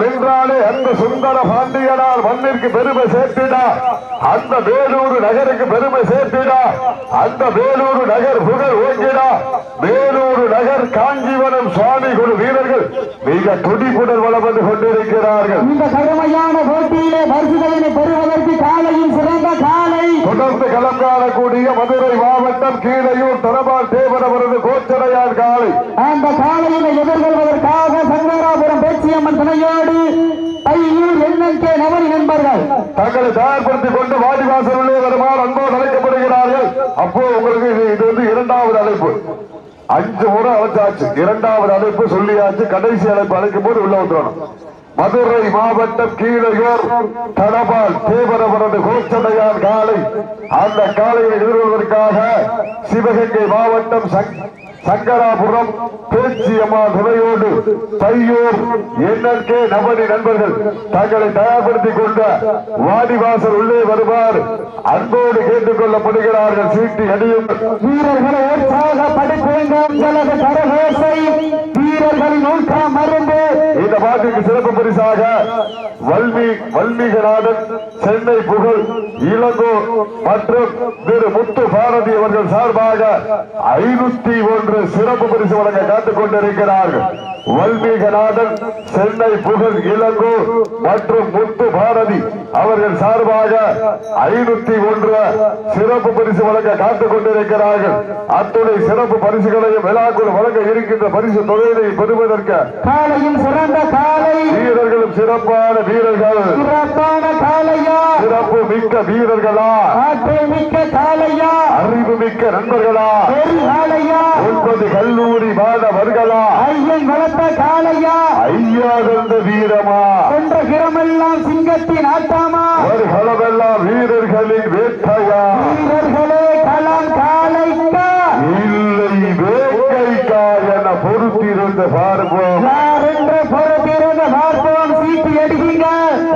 வென்றாலே அந்த சுந்தர பாண்டியனால் மண்ணிற்கு பெருமை சேர்த்திடா. அந்த வேலூர் நகருக்கு பெருமை சேர்த்திடா. அந்த வேலூர் நகர் புகழ் ஓங்கிடா. வேலூர் நகர் காஞ்சிவனம் சுவாமி குழு வீரர்கள் மிக துடிப்புடன் வளம் வந்து கொண்டிருக்கிறார்கள். இந்த கடுமையான போட்டியிலே பரிசுகளை பெறுவதற்கு காலையும் சிறந்த காலை. தொடர்ந்து களம் காணக்கூடிய மதுரை மாவட்டம் கீழையூர் தரபால் தேவரவரது கோச்சடையான் காலை. அந்த காலையினை எதிர்கொள்வதற்காக சங்கராபுரம் பேச்சியம்மன் துணையோடு தையூர் எண்ணெய்கே நபரி நண்பர்கள். தங்களை தயார்படுத்திக் கொண்டு வாடிவாசலுள்ளே வருமாறு அன்போடு அழைக்கப்படுகிறார்கள். அப்போ உங்களுக்கு இது வந்து இரண்டாவது அழைப்பு. அஞ்சு முறை அழைச்சாச்சு. இரண்டாவது அழைப்பு சொல்லியாச்சு. கடைசி அழைப்பு அழைக்கும் போது உள்ள வந்துடணும். மதுரை மாவட்டம் கீழையூர் தடபால் தேவரவரது கோச்சடையான் காலை அந்த காலையை எதிர்கொள்வதற்காக சிவகங்கை மாவட்டம் சங்கராபுரம் பேச்சியம்மா துணையோடு தையூர் என்எல்கே நபடி நண்பர்கள் தங்களை தயார்படுத்திக் கொண்ட வாடிவாசல் உள்ளே வருமாறு அன்போடு கேட்டுக் கொள்ளப்படுகிறார்கள். சீட்டி அடியும் வீரர்களை உற்சாகப்படுத்துங்க உங்களது கரகோசை வீரர்களின் ஊக்கம் மருந்து. இந்த பாட்டுக்கு சிறப்பு பரிசாக வல்மி வல்மீகநாதன் சென்னை புகழ் இளங்கோ மற்றும் திரு முத்து பாரதி அவர்கள் சார்பாக ஐநூத்தி ஒன்று சிறப்பு பரிசு வழங்க காத்துக் கொண்டிருக்கிறார்கள். வல்மீகநாதன் சென்னை புகழ் இளங்கோ மற்றும் முத்து பாரதி அவர்கள் சார்பாக ஐநூத்தி ஒன்று சிறப்பு பரிசு வழங்க காத்துக் கொண்டிருக்கிறார்கள். அத்துணை சிறப்பு பரிசுகளையும் விழாக்குள் வழங்க இருக்கின்ற பரிசு தொகையினை பெறுவதற்கு காலையும் சிறந்த காலை. வீரர்களும் சிறப்பான வீரர்கள். சிறப்பான காலையா? சிறப்பு மிக்க வீரர்களா? ஆற்றல் மிக்க காலையா அறிவு மிக்க நண்பர்களா ஒன்பது கல்லூரி மாணவர்களா? ஐயன் வளர்த்த காலையா ஐயா தந்த வீரமா? சென்ற கிரமெல்லாம் சிங்கத்தின் ஆட்டாமா? ஒரு களமெல்லாம் வீரர்களின் வேட்டையா? வீரர்களே களம் காலைக்கா? இல்லை வேட்கைக்கா என பொறுத்திருந்து பார்ப்போம் யார் என்று சீட்டு எடுக்கீங்க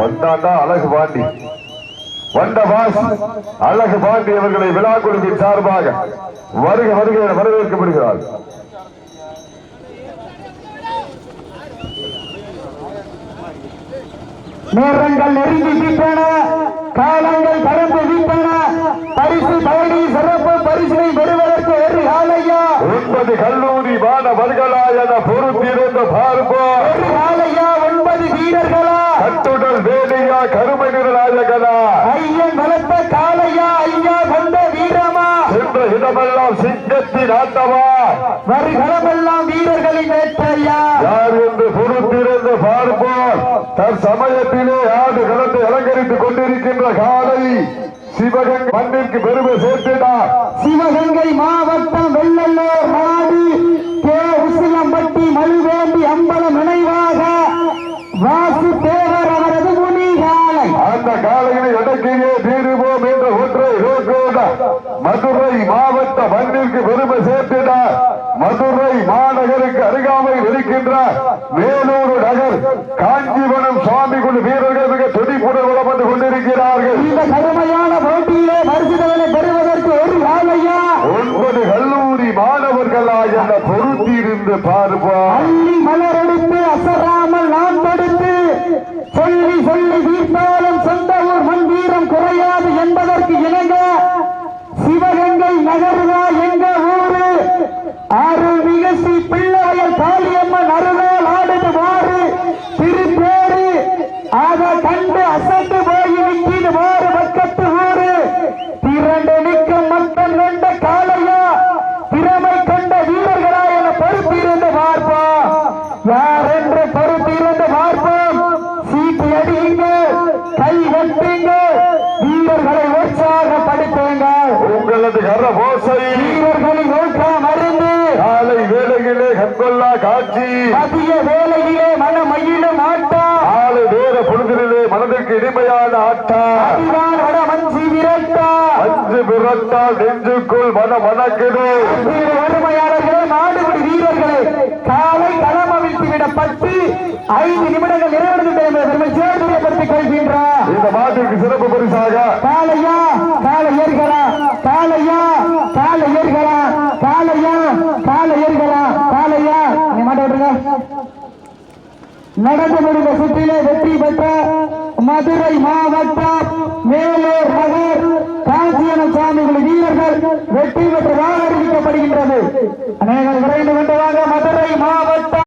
வந்தாண்டா அழகு பாண்டி. வந்த பாஸ் அழகு பாண்டி அவர்களை விழா குழுவின் சார்பாக வருக வருக என வரவேற்கப்படுகிறார். நேரங்கள் நெருங்கி விட்டன காலங்கள் கடந்து விட்டன பரிசு பயணி சிறப்பு பரிசினை பெறுவதற்கு ஒரு காலையா? ஒன்பது கல்லூரி மாணவர்களா என பொறுத்திருந்து பார்ப்போம். ஒரு காலையா ஒன்பது வீரர்களா? கட்டுடல் வேலையா கருமை ஐயன் வளர்த்த காலையா ஐயா கொண்ட வீரமா? சென்ற இடமெல்லாம் சிங்கத்தின் ஆட்டமா வருகளமெல்லாம் வீரர்களின் வேட்டையா யார் என்று பொறுத்திருந்து பார்ப்போம். தற்சமயத்திலே ஆடு களத்தை அலங்கரித்துக் கொண்டிருக்கின்ற காலை சிவகங்கை மண்ணிற்கு பெருமை சேர்த்தினார் சிவகங்கை மாவட்டம் வெள்ளல்லூர் நாடு மதுரை மாவட்ட மண்ணிற்கு பெருமை சேர்த்தினார் மதுரை மாநகருக்கு அருகாமையில் இருக்கின்ற வேலூர் நகர் காஞ்சிபுரம் சுவாமி குழு வீரர்கள் மிக துடிப்புடன் வந்து கொண்டிருக்கிறார்கள். இந்த கடுமையான போட்டியிலே பரிசுகளை பெறுவதற்கு ஒரு காலையா ஒன்பது கல்லூரி மாணவர்களா என பொருத்தியிருந்து பார்ப்போம் அள்ளி மலரெடுத்து அசராமல் நான் தடுத்து சொல்லி சொல்லி தீர்த்தாலும் சொந்த ஊர் மண் வீரம் குறையாது அருள் மிகசி பிள்ளையல் காளியம்மன் அருளால் ஆடுது மாறு திருப்பேரு அதை கண்டு அசந்து போய் நிற்கிது மாறு பக்கத்து ஊரு. திரண்டு நிற்கும் மக்கள் கொண்ட காளையா. திறமை கொண்ட வீரர்களா என பொறுப்பிருந்து பார்ப்போம். யார் என்று பொறுப்பிருந்து பார்ப்போம்? சீட்டு அடியுங்க. கை வெட்டுங்க. வீரர்களை உற்சாகப்படுத்துங்க. உங்களது கரபோசை வீரர்களின் ஊக்கம் அறிந்து காலை வேளையிலே கண்கொள்ளா காட்சி. மதிய வேலையிலே மனமயிலும் ஆட்டா. காலை வேற பொழுதிலே மனதிற்கு இனிமையான ஆட்டா. வட மஞ்சி விரட்டா. அஞ்சு பிறத்தால் நெஞ்சுக்குள் மன மணக்கிடு. வீர உரிமையாளர்களே மாடுபிடி வீரர்களே காலை களம் அவிழ்த்து விடப்பட்டு ஐந்து நிமிடங்கள் நிறைவடைந்து பெருமை சேர்த்துப்படுத்திக் கொள்கின்றார் இந்த மாட்டிற்கு சிறப்பு பரிசாக காலையா காலை ஏறுகளா காலையா காலை ஏறுகளா காலையா காலை ஏறுகளா காலையா நீ மாட்ட விட்டுருங்க நடந்து முடிந்த சுற்றிலே வெற்றி பெற்ற மதுரை மாவட்டம் மேலூர் நகர் காஞ்சியன சாமிகள் வீரர்கள் வெற்றி பெற்றதாக அறிவிக்கப்படுகின்றது அநேகம் விரைந்து கொண்டதாக